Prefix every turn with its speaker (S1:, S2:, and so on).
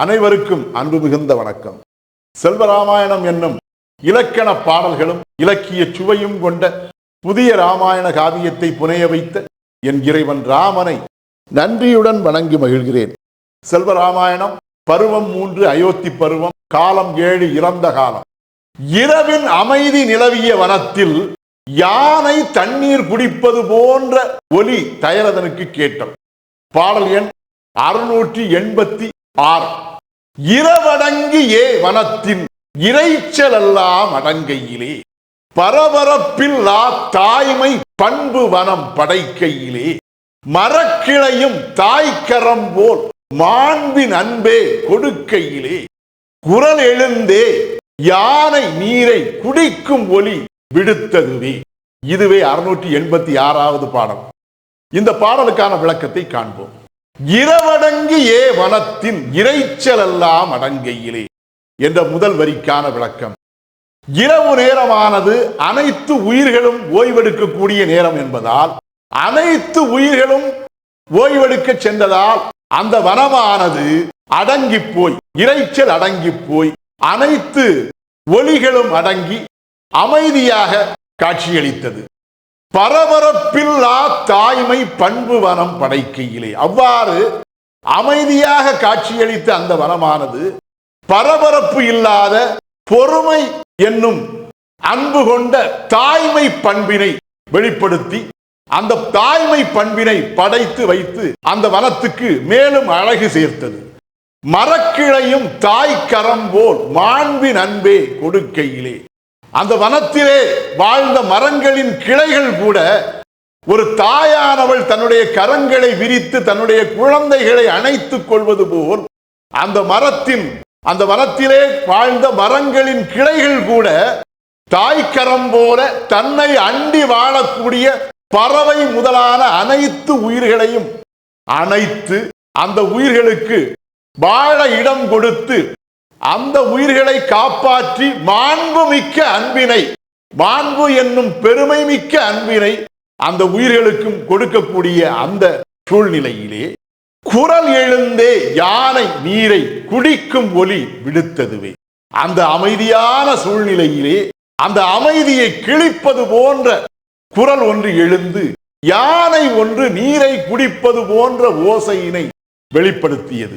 S1: அனைவருக்கும் அன்பு மிகுந்த வணக்கம். செல்வராமாயணம் என்னும் இலக்கண பாடல்களும் இலக்கிய சுவையும் கொண்ட புதிய ராமாயண காவியத்தை புனைய வைத்த என் இறைவன் ராமனை நன்றியுடன் வணங்கி மகிழ்கிறேன். செல்வராமாயணம் பருவம் மூன்று அயோத்தி பருவம் காலம் ஏழு இறந்த காலம். இரவின் அமைதி நிலவிய வனத்தில் யானை தண்ணீர் குடிப்பது போன்ற ஒலி தயரதனுக்கு கேட்டோம். பாடல் எண் அறுநூற்றி எண்பத்தி ஆர். இரவடங்கு ஏ வனத்தின் இறைச்சலெல்லாம் அடங்கையிலே. பரபரப்பில்லா தாய்மை பண்பு வனம் படைக்கையிலே. மரக்கிளையும் தாய்க்கரம் போல் மாண்பின் அன்பே கொடுக்கையிலே. குரல் எழுந்தே யானை நீரை குடிக்கும் ஒலி விடுத்ததுவே இதுவே அறுநூற்றி எண்பத்தி ஆறாவது பாடல். இந்த பாடலுக்கான விளக்கத்தை காண்போம். இரவடங்கு ஏ வனத்தின் இறைச்சலெல்லாம் அடங்கையிலே என்ற முதல் வரிக்கான விளக்கம். இரவு நேரமானது அனைத்து உயிர்களும் ஓய்வெடுக்கக்கூடிய நேரம் என்பதால் அனைத்து உயிர்களும் ஓய்வெடுக்க சென்றதால் அந்த வனமானது அடங்கி போய் இறைச்சல் அடங்கி போய் அனைத்து ஒளிகளும் அடங்கி அமைதியாக காட்சியளித்தது. பரபரப்பில்லா தாய்மை பண்பு வனம் படைக்கையிலே. அவ்வாறு அமைதியாக காட்சியளித்த அந்த வனமானது பரபரப்பு இல்லாத பொறுமை என்னும் அன்பு கொண்ட தாய்மை பண்பினை வெளிப்படுத்தி அந்த தாய்மை பண்பினை படைத்து வைத்து அந்த வனத்துக்கு மேலும் அழகு சேர்த்தது. மரக்கிளையும் தாய்க்கரம் போல் மாண்பின் அன்பே கொடுக்கையிலே. அந்த வனத்திலே வாழ்ந்த மரங்களின் கிளைகள் கூட ஒரு தாயானவள் தன்னுடைய கரங்களை விரித்து தன்னுடைய குழந்தைகளை அணைத்துக் கொள்வது போல் அந்த மரத்தின் அந்த வனத்திலே வாழ்ந்த மரங்களின் கிளைகள் கூட தாய்க்கரம் போல தன்னை அண்டி வாழக்கூடிய பறவை முதலான அனைத்து உயிர்களையும் அனைத்து அந்த உயிர்களுக்கு வாழ இடம் கொடுத்து அந்த உயிர்களை காப்பாற்றி மாண்பு மிக்க அன்பினை மாண்பு என்னும் பெருமை மிக்க அன்பினை அந்த உயிர்களுக்கும் கொடுக்கக்கூடிய அந்த சூழ்நிலையிலே குரல் எழுந்தே யானை நீரை குடிக்கும் ஒலி விடுத்ததுவே. அந்த அமைதியான சூழ்நிலையிலே அந்த அமைதியை கிழிப்பது போன்ற குரல் ஒன்று எழுந்து யானை ஒன்று நீரை குடிப்பது போன்ற ஓசையினை வெளிப்படுத்தியது.